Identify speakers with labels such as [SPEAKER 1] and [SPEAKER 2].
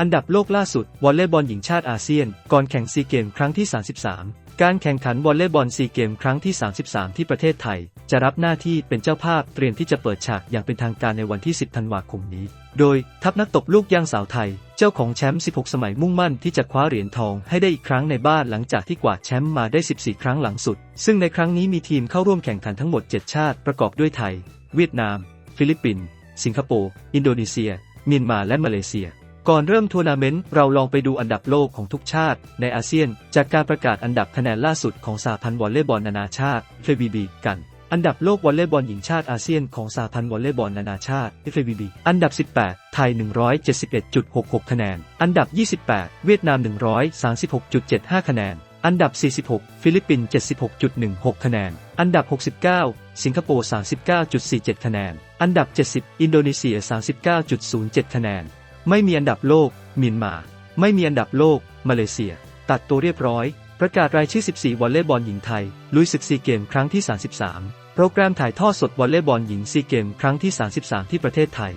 [SPEAKER 1] อันดับโลกล่าสุดวอลเลย์บอลหญิงชาติอาเซียน ก่อนแข่งซีเกมครั้งที่ 33 การแข่งขันวอลเลย์บอลซีเกมครั้งที่ 33 ที่ประเทศไทย จะรับหน้าที่เป็นเจ้าภาพเตรียมที่จะเปิดฉากอย่างเป็นทางการในวันที่ 10 ธันวาคมนี้ โดยทัพนักตบลูกยางสาวไทย เจ้าของแชมป์ 16 สมัยมุ่งมั่นที่จะคว้าเหรียญทองให้ได้อีกครั้งในบ้านหลังจากที่กวาดแชมป์มาได้ 14 ครั้งหลังสุด ซึ่งในครั้งนี้มีทีมเข้าร่วมแข่งขันทั้งหมด 7 ชาติประกอบด้วยไทย เวียดนาม ฟิลิปปินส์ สิงคโปร์ อินโดนีเซีย เมียนมา และมาเลเซีย ก่อนเริ่มทัวร์นาเมนต์เราลองไปดูอันดับโลกของทุกชาติ ในอาเซียน จากการประกาศอันดับคะแนนล่าสุดของสหพันธ์วอลเลย์บอลนานาชาติ FIVB กัน อันดับโลกวอลเลย์บอลหญิงชาติอาเซียนของสหพันธ์วอลเลย์บอลนานาชาติ FIVB อันดับ 18 ไทย 171.66 คะแนน อันดับ 28 เวียดนาม 136.75 คะแนน อันดับ 46 ฟิลิปปินส์76.16 คะแนน อันดับ 69 สิงคโปร์ 39.47 คะแนน อันดับ 70 อินโดนีเซีย 39.07 คะแนน ไม่มีอันดับโลกมินมา ไม่มีอันดับโลก มาเลเซีย ตัดตัวเรียบร้อย ประกาศรายชื่อ 14 วอลเลย์บอลหญิงไทย ลุยศึกซีเกมครั้งที่ 33 โปรแกรมถ่ายทอดสดวอลเลย์บอลหญิงซีเกมครั้งที่ 33 ที่ประเทศไทย